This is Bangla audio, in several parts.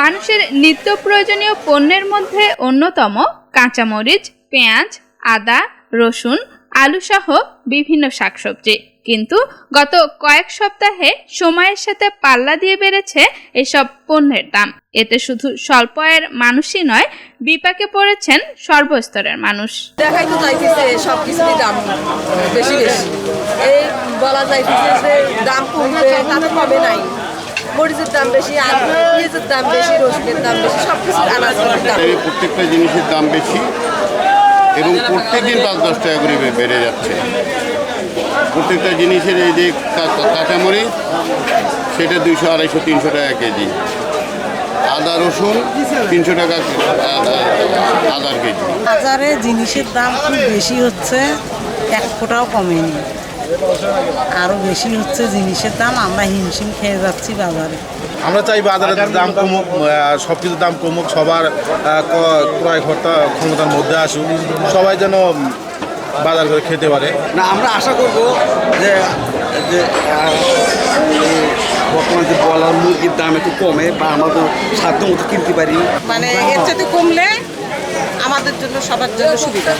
মানুষের নিত্য প্রয়োজনীয় পণ্যের মধ্যে অন্যতম কাঁচামরিচ, পেঁয়াজ, আদা, রসুন, আলু সহ বিভিন্ন শাকসবজি। কিন্তু গত কয়েক সপ্তাহে সময়ের সাথে পাল্লা দিয়ে বেড়েছে এসব পণ্যের দাম। এতে শুধু স্বল্প আয়ের মানুষই নয়, বিপাকে পড়েছেন সর্বস্তরের মানুষ। দেখাই তো যাইতেছে সব কিছুরই দাম বেশি বেশি। এই বলা যে দাম কমবে তাতে কমে নাই। মরিচের দাম বেশি আলু পেঁয়াজের দাম বেশি রসুনের দাম বেশি সব কিছুর আনাজের দাম। প্রত্যেকটা জিনিসের দাম বেশি এবং প্রত্যেকদিন পাঁচ দশ টাকা করে বেড়ে যাচ্ছে। প্রত্যেকটা জিনিসের এই যে কাঁচামরিচ সেটা দুইশো আড়াইশো তিনশো টাকা কেজি। আদা রসুন তিনশো টাকা আদা- আদার কেজি। বাজারে জিনিসের দাম খুব বেশি হচ্ছে এক ফোটাও কমেনি। আরও বেশি হচ্ছে জিনিসের দাম আমরা হিমশিম খেয়ে যাচ্ছি বাজারে। আমরা চাই বাজারের দাম কমুক সব কিছুর দাম কমুক সবার ক্রয় ক্ষমতা ক্ষমতার মধ্যে আসুক। সবাই যেন বাজার করে খেতে পারে। না আমরা আশা করব যে যে বর্তমান যে বলার মুরগির দাম একটু কমে বা আমাদের সাধ্য মতো কিনতে পারি। মানে এর যদি কমলে আমাদের জন্য সবার জন্য সুবিধা।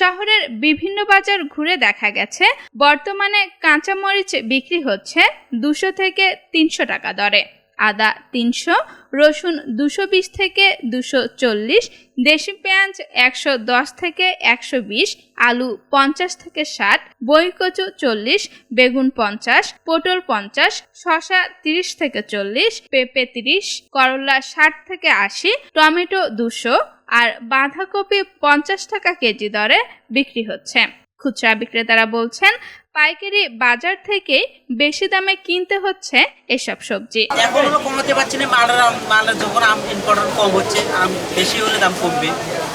শহরের বিভিন্ন বাজার ঘুরে দেখা গেছে, বর্তমানে কাঁচামরিচ বিক্রি হচ্ছে দুশো থেকে তিনশো টাকা দরে। আদা তিনশো, রসুন দুশো বিশ থেকে দুশো চল্লিশ, দেশি পেঁয়াজ একশো দশ থেকে একশো বিশ, আলু পঞ্চাশ থেকে ষাট, বইকচু চল্লিশ, বেগুন পঞ্চাশ, পটল পঞ্চাশ, শসা তিরিশ থেকে চল্লিশ, পেঁপে তিরিশ, করলা ষাট থেকে আশি, টমেটো দুশো আর বাঁধাকপি পঞ্চাশ টাকা কেজি দরে বিক্রি হচ্ছে। খুচরা বিক্রেতারা বলছেন পাইকারি বাজার থেকে বেশি দামে কিনতে হচ্ছে এসব সবজি। এখন কমাতে পারছি না মালের আম- মালের যখন আম ইম্পর্টেন্ট কম হচ্ছে আম বেশি হলে দাম কমবে।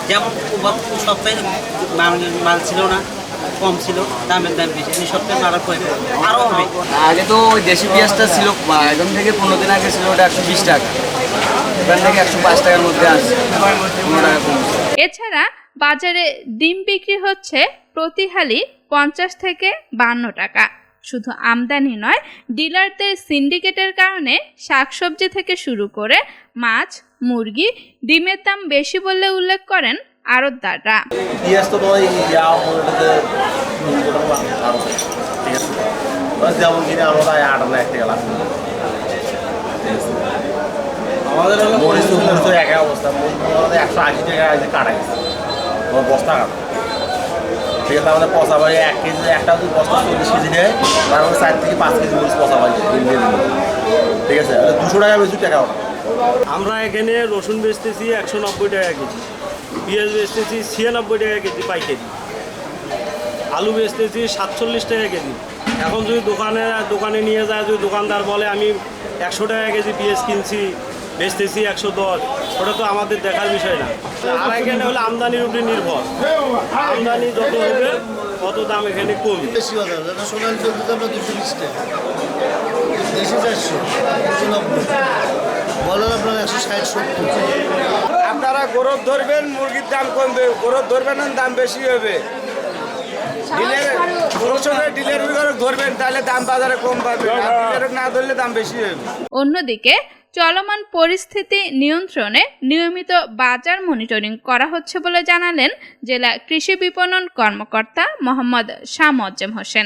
যেমন সপ্তাহে মাল মাল ছিল না কম ছিল দামের দাম বেশি। এই সপ্তাহে মাল কমবে আরও হবে। আগে তো দেশি পেঁয়াজটা ছিল একদম থেকে পনেরো দিন আগে ছিল ওটা একশো বিশ টাকা। এখান থেকে একশো পাঁচ টাকার মধ্যে আসছে পনেরো টাকা কমছে এছাড়া বাজারে ডিম বিক্রি হচ্ছে প্রতি হালি পঞ্চাশ থেকে বান্ন টাকা। শুধু আমদানি নয় ডিলারদের সিন্ডিকেটের কারণে শাকসবজি থেকে শুরু করে মাছ মুরগি ডিমের দাম বেশি বলে উল্লেখ করেন আড়তদাররা। আছে। যেমন কিনে আমরা আট এক টাকা আমাদের হলো মরিচ মরিচ একই অবস্থা মরিচ আমাদের একশো আশি টাকা আছে কাটা গেছে তোমার বস্তা কাটা। ঠিক আছে আমাদের পচা ভাই এক কেজি একটা যদি বস্তা চল্লিশ কেজি নেয় তার মধ্যে চার থেকে পাঁচ কেজি মরিচ পচা ভাই ঠিক আছে দুশো টাকা বেশি টাকা ওটা আমরা এখানে রসুন বেচতেছি একশো নব্বই টাকা কেজি পেঁয়াজ বেচতেছি ছিয়ানব্বই টাকা কেজি পাইকারি আলু বেচতেছি সাতচল্লিশ টাকা কেজি। এখন যদি দোকানে দোকানে নিয়ে যায় যদি দোকানদার বলে আমি একশো টাকা কেজি পেঁয়াজ কিনছি বেচতেছি একশো দশ। ওটা তো আমাদের দেখার বিষয় না। আর এখানে হলো আমদানির উপরে নির্ভর। আমদানি যত হবে তত দাম এখানে কমবে। বেশি বাজার সোনালি চলতে আমরা দুশো বিশ টাকা। দেশি চারশো দুশো নব্বই। বলার আপনার একশো ষাট সত্তর। আপনারা গরব ধরবেন মুরগির দাম কমবে। গরব ধরবেন না দাম বেশি হবে। ডিলের প্রশাসনের ডিলের ধরবেন তাহলে দাম বাজারে কম পাবে। আর না ধরলে দাম বেশি হবে। অন্যদিকে চলমান পরিস্থিতি নিয়ন্ত্রণে নিয়মিত বাজার মনিটরিং করা হচ্ছে বলে জানালেন জেলা কৃষি বিপণন কর্মকর্তা মোহাম্মদ শাহ মোয়াজ্জেম হোসেন।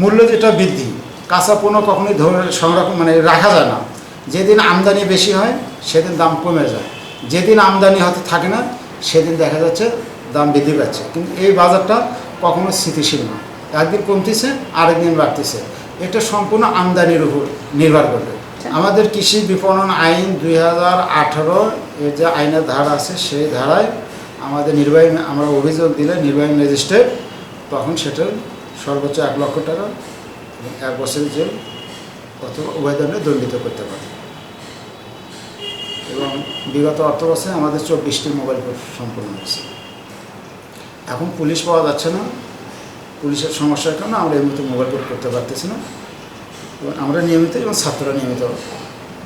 মূল্য যেটা বৃদ্ধি, কাঁচা পণ্য কখনোই ধরে সংরক্ষণ মানে রাখা যায় না। যেদিন আমদানি বেশি হয়, সেদিন দাম কমে যায়। যেদিন আমদানি হতে থাকে না, সেদিন দেখা যাচ্ছে দাম বৃদ্ধি পাচ্ছে। কিন্তু এই বাজারটা কখনো স্থিতিশীল না। একদিন কমতেছে, আরেকদিন বাড়তেছে। এটা সম্পূর্ণ আমদানির উপর নির্ভর করবে। আমাদের কৃষি বিপণন আইন দুই হাজার আঠারো এর যে আইনের ধারা আছে, সেই ধারায় আমাদের নির্বাহী, আমরা অভিযোগ দিলে নির্বাহী ম্যাজিস্ট্রেট তখন সেটা সর্বোচ্চ এক লক্ষ টাকা এক বছরের জেল অথবা উভয় দণ্ডে দণ্ডিত করতে পারে। এবং বিগত অর্থ বছরে আমাদের চব্বিশটি মোবাইল সম্পন্ন হয়েছে। এখন পুলিশ পাওয়া যাচ্ছে না। পুলিশের সমস্যার কারণে আমরা এই মোবাইল কোর্ট করতে পারতেছি না। এবং আমরা নিয়মিত এবং ছাত্ররা নিয়মিত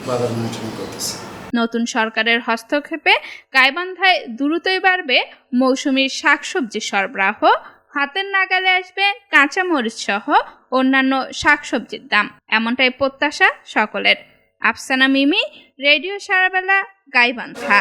বাজার মনিটরিং করতেছি। নতুন সরকারের হস্তক্ষেপে গাইবান্ধায় দ্রুতই বাড়বে মৌসুমী শাকসবজি সরবরাহ, হাতের নাগালে আসবে কাঁচামরিচ সহ অন্যান্য শাকসবজির দাম। এমনটাই প্রত্যাশা সকলের। আফসানা মিমি, রেডিও সারাবেলা, গাইবান্ধা।